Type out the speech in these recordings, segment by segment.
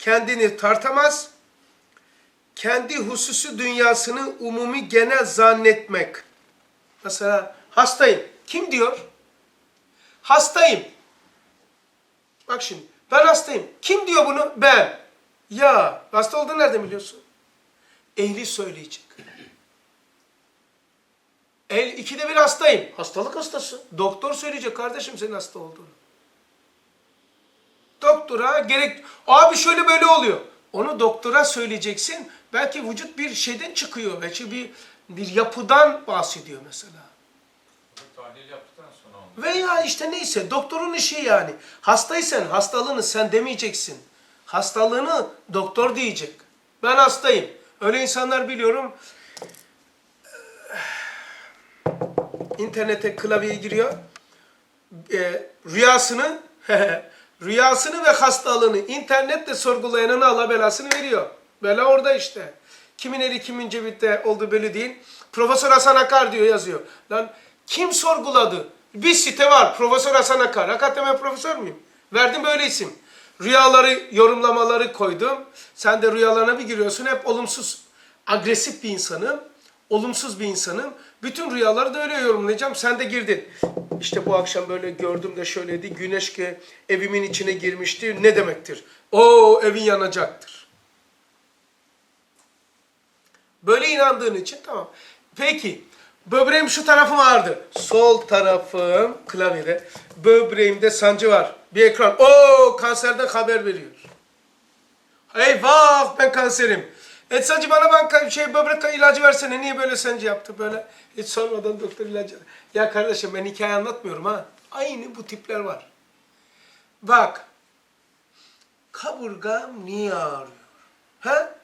kendini tartamaz. Kendi hususi dünyasını umumi genel zannetmek. Mesela hastayım. Kim diyor? Hastayım. Bak şimdi ben hastayım. Kim diyor bunu? Ben. Ya hasta olduğunu nereden biliyorsun? Ehli söyleyecek. El ikide bir hastayım. Hastalık hastası. Doktor söyleyecek kardeşim senin hasta olduğunu. Doktora gerek... Abi şöyle böyle oluyor. Onu doktora söyleyeceksin. Belki vücut bir şeyden çıkıyor. Belki bir, bir yapıdan bahsediyor mesela. Tahlil yaptıktan sonra onu. Veya işte neyse doktorun işi yani. Hastaysan hastalığını sen demeyeceksin. Hastalığını doktor diyecek. Ben hastayım. Öyle insanlar biliyorum. İnternete klavyeye giriyor. Ee, rüyasını rüyasını ve hastalığını internetle sorgulayanına Allah belasını veriyor. Bela orada işte. Kimin eli kimin cebinde olduğu belli değil. Profesör Hasan Akar diyor yazıyor. Lan kim sorguladı? Bir site var. Profesör Hasan Akar. Hakikaten ben profesör müyüm? Verdim böyle isim. Rüyaları, yorumlamaları koydum. Sen de rüyalarına bir giriyorsun. Hep olumsuz, agresif bir insanım. Olumsuz bir insanım. Bütün rüyaları da öyle yorumlayacağım. Sen de girdin. İşte bu akşam böyle gördüm de şöyleydi. Güneş ki evimin içine girmişti. Ne demektir? O evin yanacaktır. Böyle inandığın için tamam. Peki böbreğim şu tarafı vardı. Sol tarafım klavyede. Böbreğimde sancı var. Bir ekran. O kanserden haber veriyor. Eyvah ben kanserim. Et sancı bana ben şey böbrek ilacı versene. Niye böyle sancı yaptı böyle? Hiç sormadan doktor ilacı. Ya kardeşim ben hikaye anlatmıyorum ha. Aynı bu tipler var. Bak. Kaburgam niye ağrıyor? Ha?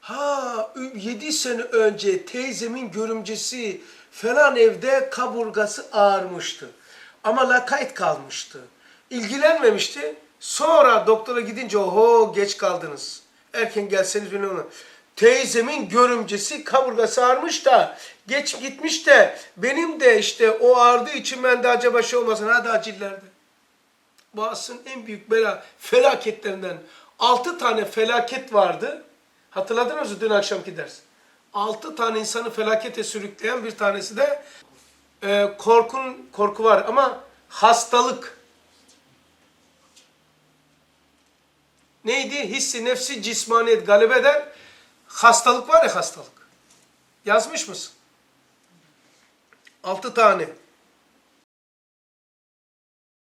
Ha, 7 sene önce teyzemin görümcesi falan evde kaburgası ağrımıştı. Ama lakayt kalmıştı. İlgilenmemişti. Sonra doktora gidince oho geç kaldınız. Erken gelseniz bile onu. Teyzemin görümcesi kaburgası ağrımış da geç gitmiş de benim de işte o ağrıdığı için ben de acaba şey olmasın hadi acillerde. Bu en büyük bela felaketlerinden. Altı tane felaket vardı. Hatırladınız mı dün akşamki ders? Altı tane insanı felakete sürükleyen bir tanesi de e, korkun korku var ama hastalık. Neydi? Hissi nefsi cismaniyet galip eder. Hastalık var ya hastalık. Yazmış mısın? Altı tane.